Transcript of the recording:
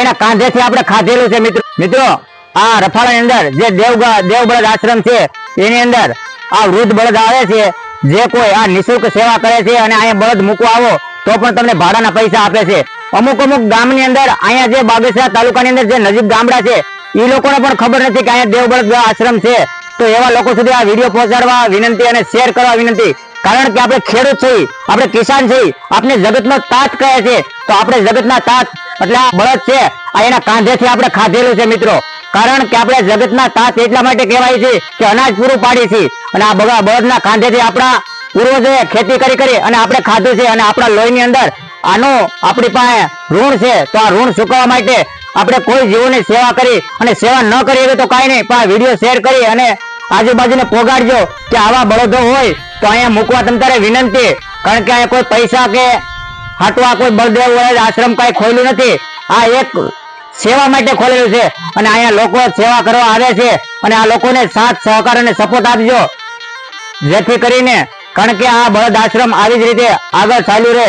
એના કાંધેથી આપણે ખાધેલું છે, મિત્રો. મિત્રો, આ રફાળાની અંદર જે દેવ બળદ આશ્રમ છે, એની અંદર આ વૃદ્ધ બળદ આવે છે, જે કોઈ આ નિઃશુલ્ક સેવા કરે છે અને અહીંયા બળદ મૂકવા આવો, તો પણ તમને ભાડાના પૈસા આપે છે. અમુક અમુક ગામની અંદર અહીંયા જે બાગેશ્વર તાલુકાની અંદર જે નજીક ગામડા છે એ લોકોને પણ ખબર નથી કે અહીંયા દેવ બળદ આશ્રમ છે. તો એવા લોકો સુધી આ વીડિયો પહોંચાડવા વિનંતી અને શેર કરવા વિનંતી. કારણ કે આપણે ખેડૂત છીએ, આપણે કિસાન છીએ આપણે જગતનો તાત કહે છે, તો આપણે જગતના તાત, એટલે આ બળદ છે, આ એના કાંધેથી આપણે ખાધેલું છે મિત્રો. કારણ કે આપણે જગતના તાત એટલા માટે કહેવાય છે કે અનાજ પૂરું પાડી છે, અને આ બગા બળદના કાંધેથી આપણા પૂર્વજોએ ખેતી કરી કરી અને આપણે ખાધું છે, અને આપણા લોહીની અંદર આનું આપણી પાસે ઋણ છે, તો આ ઋણ ચૂકવવા માટે આપણે કોઈ જીવોની સેવા કરી અને સેવા ન કરી હોય તો કાંઈ નહીં, પણ વીડિયો શેર કરી અને આજુબાજુને પોગાડજો કે આવા બળદો હોય તો અહીંયા મૂકવા તમ તારે વિનંતી, કારણ કે કોઈ પૈસા કે હાટવા કોઈ બળદેવ આશ્રમ કઈ ખોલ્યું નથી. આ એક સેવા માટે ખોલેલું છે અને અહીંયા લોકો સેવા કરવા આવે છે અને આ લોકોને સાથ, સહકાર અને સપોર્ટ આપજો. જેથી કરીને, કારણ કે આ બળદ આશ્રમ આવી જ રીતે આગળ ચાલ્યું રહે.